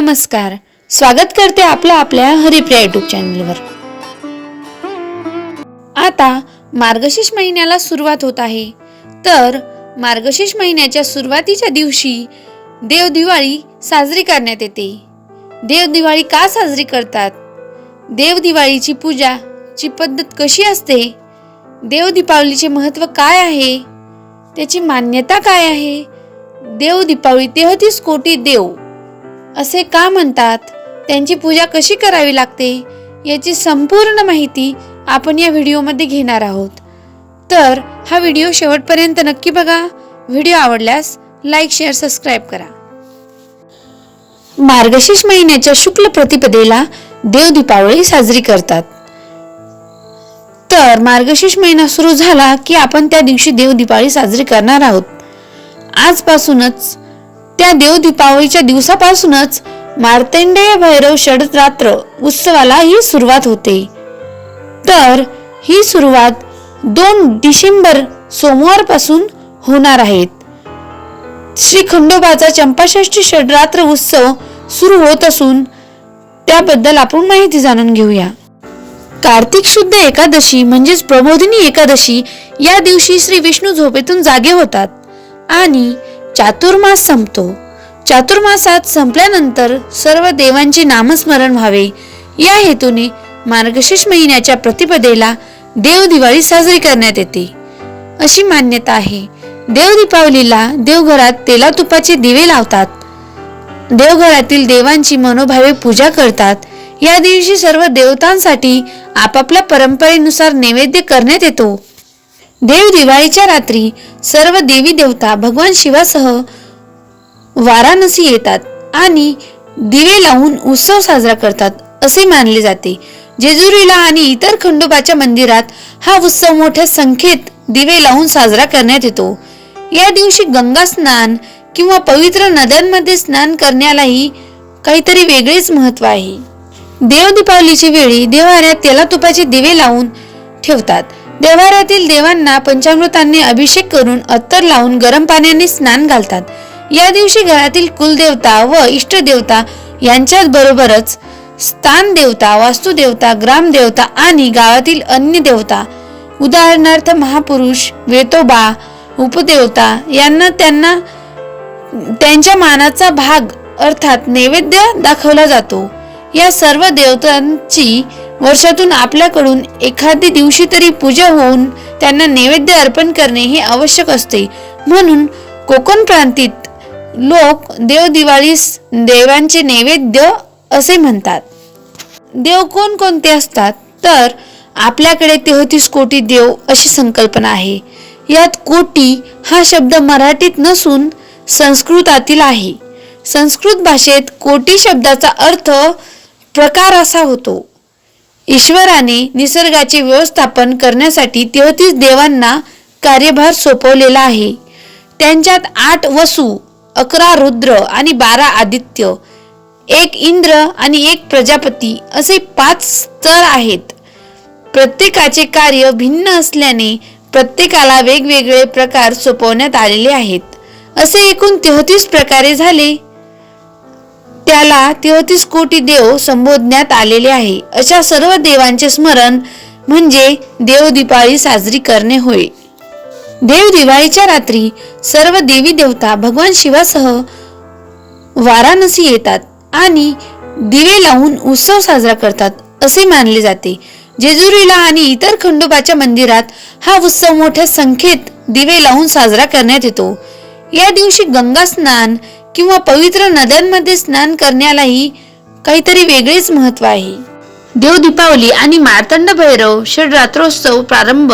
नमस्कार. स्वागत करते आपलं आपल्या हरिप्रिया युट्यूब चॅनलवर आता मार्गशीर्ष महिन्याला सुरुवात होत आहे. तर मार्गशीर्ष महिन्याच्या सुरुवातीच्या दिवशी देव दिवाळी साजरी करण्यात येते. देव दिवाळी का साजरी करतात? देव दिवाळीची पूजाची पद्धत कशी असते? देव दीपावलीचे महत्त्व काय आहे? त्याची मान्यता काय आहे? देव दीपावली तेहतीस कोटी देव. असे का म्हणतात? त्यांची पूजा कशी करावी लागते? याची संपूर्ण माहिती आपण या व्हिडिओमध्ये घेणार आहोत. तर हा व्हिडिओ शेवटपर्यंत नक्की बघा. व्हिडिओ आवडल्यास लाईक शेअर सबस्क्राईब करा. मार्गशीर्ष महिन्याच्या शुक्ल प्रतिपदेला देव दीपावली साजरी करतात. तर मार्गशीर्ष महिना सुरू झाला की आपण त्या दिवशी देव दीपावली साजरी करणार आहोत. आजपासूनच त्या देव दीपावलीच्या दिवसापासूनच मार्तंडेय भैरव षडरात्र उत्सवाला ही सुरुवात होते. तर ही सुरुवात दोन डिसेंबर सोमवारपासून होणार आहेत श्री खंडोबाचा चंपाषष्ठी षडरात्र उत्सव सुरू होत असून त्याबद्दल आपण माहिती जाणून घेऊया. कार्तिक शुद्ध एकादशी म्हणजेच प्रबोधिनी एकादशी या दिवशी श्री विष्णू झोपेतून जागे होतात आणि चातुर्मास संपतो. चातुर्मासात संपल्यानंतर सर्व देवांचे नामस्मरण व्हावे. या हेतूने मार्गशीर्ष महिन्याच्या प्रतिपदेला देव दिवाळी साजरी करण्यात येते. अशी मान्यता आहे. देव दीपावलीला देवघरात तेला तुपाचे दिवे लावतात. देवघरातील देवांची मनोभावे पूजा करतात. या दिवशी सर्व देवतांसाठी आपापल्या परंपरेनुसार नैवेद्य करण्यात येतो. देव दिवाळीच्या रात्री सर्व देवी देवता भगवान शिवासह वाराणसी येतात आणि दिवे लावून उत्सव साजरा करतात असे मानले जाते. जेजुरीला आणि इतर खंडोबाच्या मंदिरात हा उत्सव मोठ्या संख्येत दिवे लावून साजरा करण्यात येतो. या दिवशी गंगा स्नान किंवा पवित्र नद्यांमध्ये स्नान करण्यालाही काहीतरी वेगळेच महत्त्व आहे. देव दीपावलीच्या वेळी देवाऱ्यात तेला तुपाचे दिवे लावून ठेवतात. देवाऱ्यातील देवांना पंचामृतांनी अभिषेक करून अत्तर लावून गरम पाण्याने स्नान घालतात. या दिवशी घरातील कुलदेवता व इष्टदेवता यांच्या बरोबरच स्थान देवता वास्तुदेवता ग्रामदेवता आणि गावातील अन्य देवता उदाहरणार्थ महापुरुष वेतोबा उपदेवता यांना त्यांना त्यांच्या मानाचा भाग अर्थात नैवेद्य दाखवला जातो. या सर्व देवतांची वर्षातून आपल्याकडून एखादी दिवशी तरी पूजा होऊन त्यांना नैवेद्य अर्पण करणे हे आवश्यक असते. म्हणून कोकण प्रांतीत लोक देवदिवाळीस देवांचे नैवेद्य असे म्हणतात. देव कोण कोणते असतात? तर आपल्याकडे तेहतीस कोटी देव अशी संकल्पना आहे. यात कोटी हा शब्द मराठीत नसून संस्कृतातील आहे. संस्कृत भाषेत कोटी शब्दाचा अर्थ प्रकार असा होतो. ईश्वराने निसर्गाचे व्यवस्थापन करण्यासाठी तेहतीस देवांना कार्यभार सोपवलेला आहे. त्यांच्यात आठ वसू अकरा रुद्र आणि बारा आदित्य एक इंद्र आणि एक प्रजापती असे पाच स्तर आहेत. प्रत्येकाचे कार्य भिन्न असल्याने प्रत्येकाला वेगवेगळे प्रकार सोपवण्यात आलेले आहेत. असे एकूण तेहतीस प्रकारे झाले. त्याला तेहतीस कोटी देव संबोधण्यात आलेले आहे. अशा सर्व देवांचे स्मरण म्हणजे देव दिपाळी साजरी करणे होय. देव दिवाळीच्या रात्री सर्व देवी देवता भगवान शिवासह वाराणसी येतात आणि दिवे लावून उत्सव साजरा करतात असे मानले जाते. जेजुरीला आणि इतर खंडोबाच्या मंदिरात हा उत्सव मोठ्या संख्येत दिवे लावून साजरा करण्यात येतो. या दिवशी गंगा स्नान किंवा पवित्र नद्यांमध्ये स्नान करण्यालाही काहीतरी वेगळेच महत्त्व आहे. देव दीपावली आणि मार्तंड भैरव षडरात्रोत्सव प्रारंभ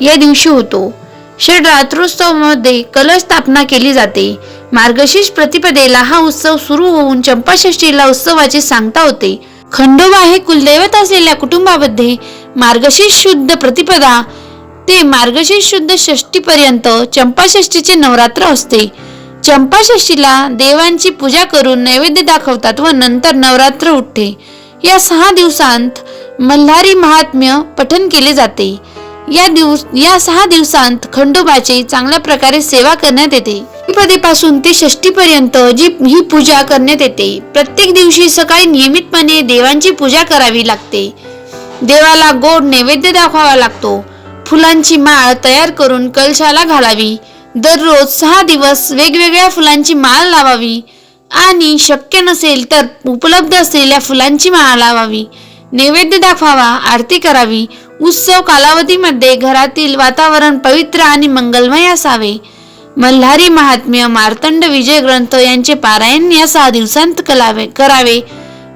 या दिवशी होतो. षडरात्रोत्सवामध्ये कलश स्थापना केली जाते. मार्गशीर्ष प्रतिपदेला हा उत्सव सुरू होऊन चंपाषष्ठीला उत्सवाची सांगता होते. खंडोबा हे कुलदैवत असलेल्या कुटुंबामध्ये मार्गशीर्ष शुद्ध प्रतिपदा ते मार्गशीर्ष शुद्ध षष्टीपर्यंत चंपाषष्ठीचे नवरात्र असते. चंपाषष्टीला देवांची पूजा करून नैवेद्य दाखवतात व नंतर नवरात्र उठते. या सहा दिवसांत मल्हारी महात्म्य पठन केले जाते. या दिवस या सहा दिवसांत खंडोबाची चांगल्या प्रकारे सेवा करण्यात येते. पासून ते षष्टी पर्यंत जी ही पूजा करण्यात येते. प्रत्येक दिवशी सकाळी नियमितपणे देवांची पूजा करावी लागते. देवाला गोड नैवेद्य दाखवावा लागतो. फुलांची माळ तयार करून कलशाला घालावी. दररोज सहा दिवस वेगवेगळ्या फुलांची माळ लावावी. आणि शक्य नसेल तर उपलब्ध असलेल्या फुलांची माळ लावावी. नैवेद्य दाखवावा आरती करावी. उत्सव कालावधीमध्ये घरातील वातावरण पवित्र आणि मंगलमय असावे. मल्हारी महात्म्य मार्तंड विजय ग्रंथ यांचे पारायण या सहा दिवसांत कलावे करावे.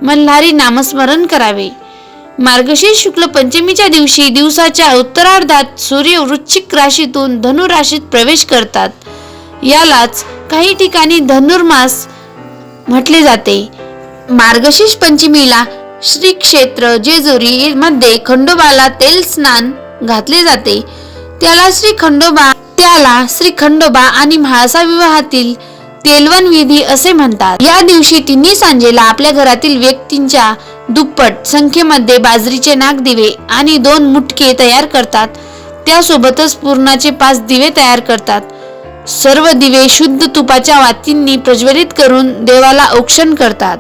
मल्हारी नामस्मरण करावे. मार्गशीर्ष शुक्ल पंचमीच्या दिवशी दिवसाच्या उत्तरार्धात सूर्य वृश्चिक राशीतून धनु राशीत प्रवेश करतात. यालाच काही ठिकाणी धनुर्मास म्हटले जाते. मार्गशीर्ष पंचमीला श्री क्षेत्र जेजुरी मध्ये खंडोबाला तेल स्नान घातले जाते. त्याला श्री खंडोबा त्याला श्री खंडोबा आणि म्हाळसा विवाहातील तेलवन विधी असे म्हणतात. या दिवशी तिन्ही सांजेला आपल्या घरातील व्यक्तींच्या दुप्पट संख्येमध्ये बाजरीचे नाग दिवे आणि दोन मुटके तयार करतात. त्यासोबतच पूर्णाचे पाच दिवे तयार करतात. सर्व दिवे शुद्ध तुपाच्या वातींनी प्रज्वलित करून देवाला औक्षण करतात.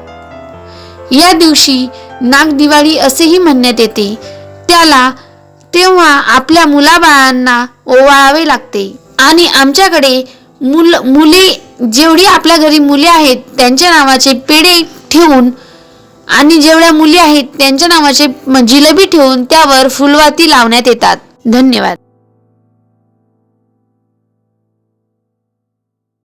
या दिवशी नागदिवाळी असेही म्हणण्यात येते. त्याला तेव्हा आपल्या मुलाबाळांना ओवाळावे लागते. आणि आमच्याकडे मुल मुले जेवढी आपल्या घरी मुले आहेत त्यांच्या नावाचे पेढे ठेवून आणि जेवढ्या मुली आहेत त्यांच्या नावाचे जिलबी जिलेबी ठेवून त्यावर फुलवाती लावण्यात येतात. धन्यवाद.